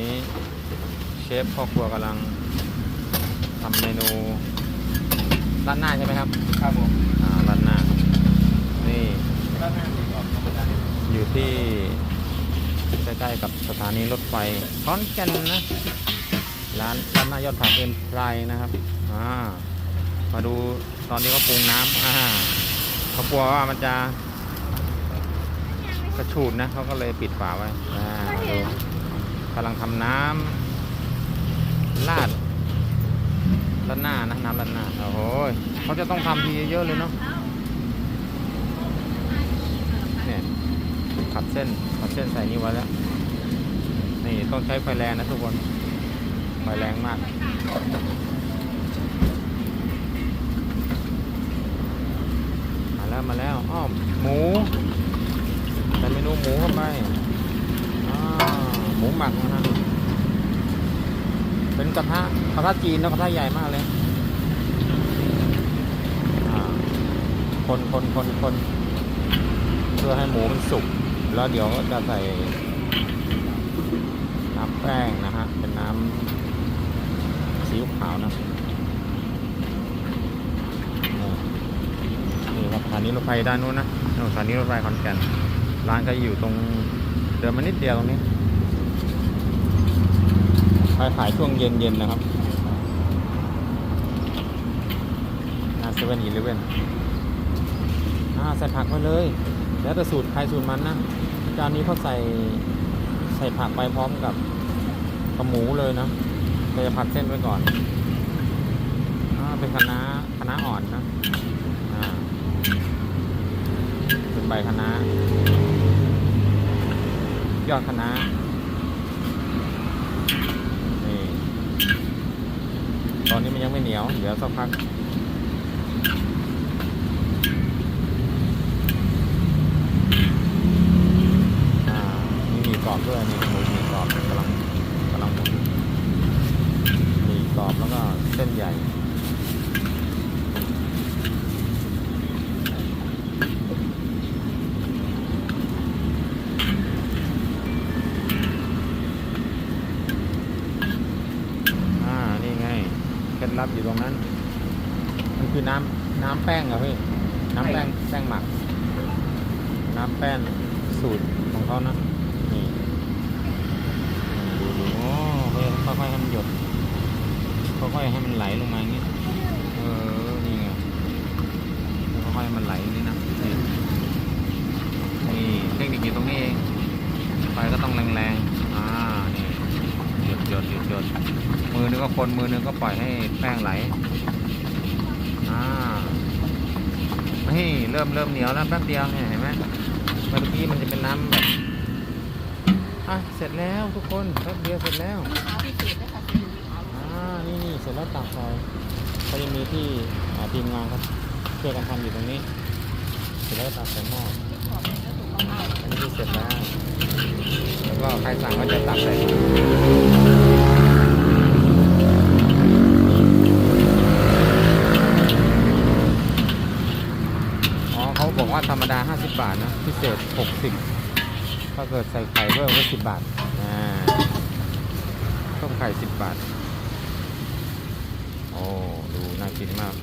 นี้เชฟพ่อครัวกำลังทำเมนูร้านหน้าใช่ไหมครับ ครับผมอ่าร้านหน้า นี่ด้านหน้ามีก่อนธรรมดาอยู่ที่ใกล้ๆกับสถานีรถไฟขอนแก่นนะร้านร้านหน้ายอดผักเอ็มไพรนะครับอ่ามาดูตอนนี้เขาปรุงน้ำอ่าเขากลัวว่ามันจะกระฉูดนะเขาก็เลยปิดฝาไว้อ่ามาดู กำลังทำน้ำลาดร้านหน้านะน้ำร้านหน้าโอ้โหเขาจะต้องทำทีเยอะเลยเนาะเนี่ยขัดเส้นขัดเส้นใส่นี่ไว้แล้วนี่ต้องใช้ไฟแรงนะทุกคนไฟแรงมากมาแล้วมาแล้วอ้อมหมูใส่เมนูหมูเข้าไป หมูหมักนะฮะเป็นกระทะกระทะจีนนะกระทะใหญ่มากเลยคนคนคนคนเพื่อให้หมูมันสุกแล้วเดี๋ยวก็จะใส่น้ำแป้งนะฮะ เป็นน้ำซีอิ๊วขาวนะนี่ครับสถานีรถไฟด้านนู้นนะนู่สถานีรถไฟขอนแก่นร้านก็อยู่ตรงเดินมานิดเดียวตรงนี้ ขายขายช่วงเย็นๆนะครับหน้าเซเว่นอีเลเว่นอ่าใส่ผักไปเลย แล้วแต่สูตรใครสูตรมันนะจานนี้เขาใส่ใส่ผักไปพร้อมกับกับหมูเลยนะเราจะผัดเส้นไว้ก่อนอ่าเป็นคะน้าคะน้าอ่อนนะอ่าเป็นใบคะน้ายอดคะน้านี่ตอน นียวเดี๋ยวสักพักมีมีกรอบด้วยนี่หมูมีกรอบกำลังกำลังหมุนมีกรอบแล้วก็เส้นใหญ่ อ่า นี่ไง เค ล็ดลับอยู่ตรงนั้น มันคือน้ำน้ำแป้งเหรอพี่น้ำแป้งแป้งหมัก น้ำแป้งสูตรของเขานะนี่ดูดูโอ้ค่อยค่อยๆให้มันหยดค่อยๆให้มันไหลลงมาอย่างนี้เออนี่ไงค่อยๆให้มันไหลอย่างนี้นะนี่นี่เทคนิคอยู่ตรงนี้เองไฟก็ต้องแรงๆอ่านี่หยดหยดหยดหยด มือนึงก็คนมือนึงก็ปล่อยให้แป้งไหลอ่านี่เริ่มเริ่มเหนียวแล้วแป๊บเดียวเนี่ยเห็นไหมเมื่อกี้มันจะเป็นน้ำแบบอะเสร็จแล้วทุกคนแป๊บเดียวเสร็จแล้วอ่านี่นี่เสร็จแล้วตักใส่เขาจะมีที่ทีมงานครับช่วยกันทำอยู่ตรงนี้ เสร็จแล้วตักใส่หม้ออันนี้เสร็จแล้วแล้วก็ใครสั่งก็จะตักใส่ อ๋อเขาบอกว่าธรรมดา 50 บาทนะ พิเศษ 60 ถ้าเกิดใส่ไข่เพิ่มก็ 10 บาทอ่าต้มไข่ 10 บาท โอ้ ดูน่ากินมาก